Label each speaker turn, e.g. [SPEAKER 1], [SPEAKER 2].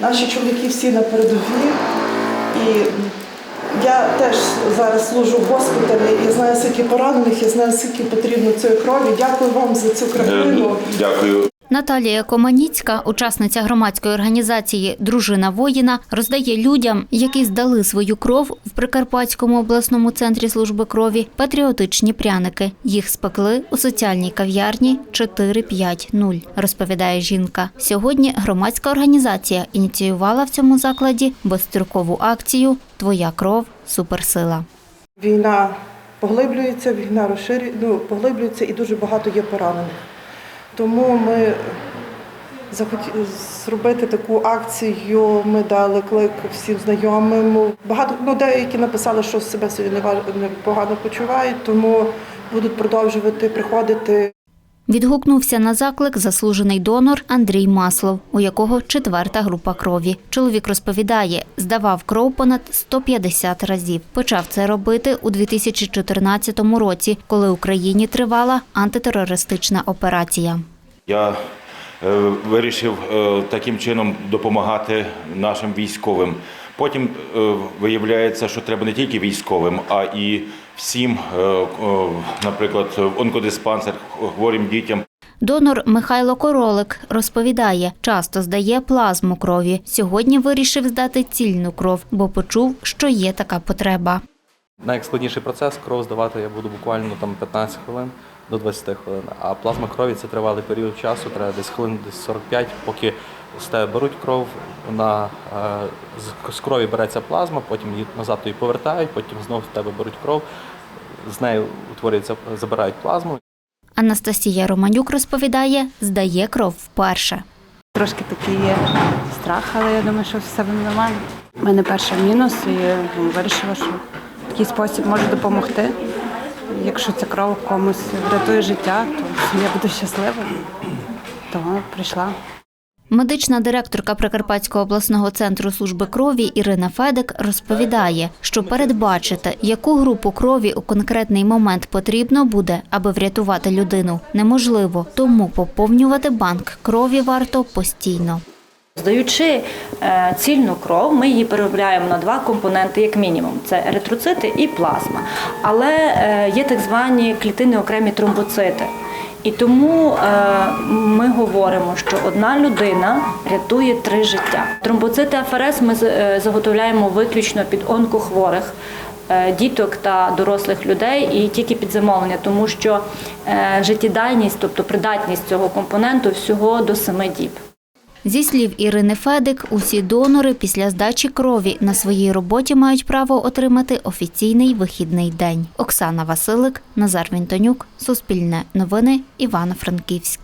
[SPEAKER 1] Наші чоловіки всі на передовій. І я теж зараз служу в госпіталі і знаю, скільки поранених, я знаю, скільки потрібно цієї крові. Дякую вам за цю країну.
[SPEAKER 2] Дякую.
[SPEAKER 3] Наталія Команіцька, учасниця громадської організації Дружина воїна, роздає людям, які здали свою кров в Прикарпатському обласному центрі служби крові, патріотичні пряники. Їх спекли у соціальній кав'ярні 450, розповідає жінка. Сьогодні громадська організація ініціювала в цьому закладі безстрокову акцію Твоя кров суперсила.
[SPEAKER 1] Війна поглиблюється, війна розширює, ну, поглиблюється і дуже багато є поранених. Тому ми захотіли зробити таку акцію. Ми дали клик всім знайомим. Багато ну, деякі написали, що себе сьогодні не ва- погано почувають, тому будуть продовжувати приходити.
[SPEAKER 3] Відгукнувся на заклик заслужений донор Андрій Маслов, у якого четверта група крові. Чоловік розповідає, здавав кров понад 150 разів. Почав це робити у 2014 році, коли Україні тривала антитерористична операція.
[SPEAKER 2] Я вирішив е, таким чином допомагати нашим військовим. Потім е, виявляється, що треба не тільки військовим, а і всім, е, е, наприклад, в онкодиспансер хворим дітям.
[SPEAKER 3] Донор Михайло Королик розповідає, часто здає плазму крові. Сьогодні вирішив здати цільну кров, бо почув, що є така потреба.
[SPEAKER 4] Найскладніший процес кров здавати я буду буквально там 15 хвилин до 20 хвилин. А плазма крові це тривалий період часу, треба десь хвилин десь 45, поки з тебе беруть кров, вона е, з- крові береться плазма, потім її назад її повертають, потім знову з тебе беруть кров, з нею утворюється, забирають плазму.
[SPEAKER 3] Анастасія Романюк розповідає, здає кров вперше.
[SPEAKER 5] Трошки такий є страх, але я думаю, що все буде нормально. У мене перший мінус і вирішила, що такий спосіб може допомогти. Якщо ця кров комусь врятує життя, то я буду щаслива. Тому прийшла.
[SPEAKER 3] Медична директорка Прикарпатського обласного центру служби крові Ірина Федик розповідає, що передбачити, яку групу крові у конкретний момент потрібно буде, аби врятувати людину, неможливо. Тому поповнювати банк крові варто постійно.
[SPEAKER 6] Здаючи е, цільну кров, ми її переробляємо на два компоненти, як мінімум: це еритроцити і плазма. Але е, є так звані клітини окремі тромбоцити. І тому е, ми говоримо, що одна людина рятує три життя. Тромбоцити АФРС ми заготовляємо виключно під онкохворих. Діток та дорослих людей і тільки під замовлення, тому що життєдайність, тобто придатність цього компоненту всього до 7 діб.
[SPEAKER 3] Зі слів Ірини Федик, усі донори після здачі крові на своїй роботі мають право отримати офіційний вихідний день. Оксана Василик, Назар Вінтонюк, Суспільне новини, Івано-Франківськ.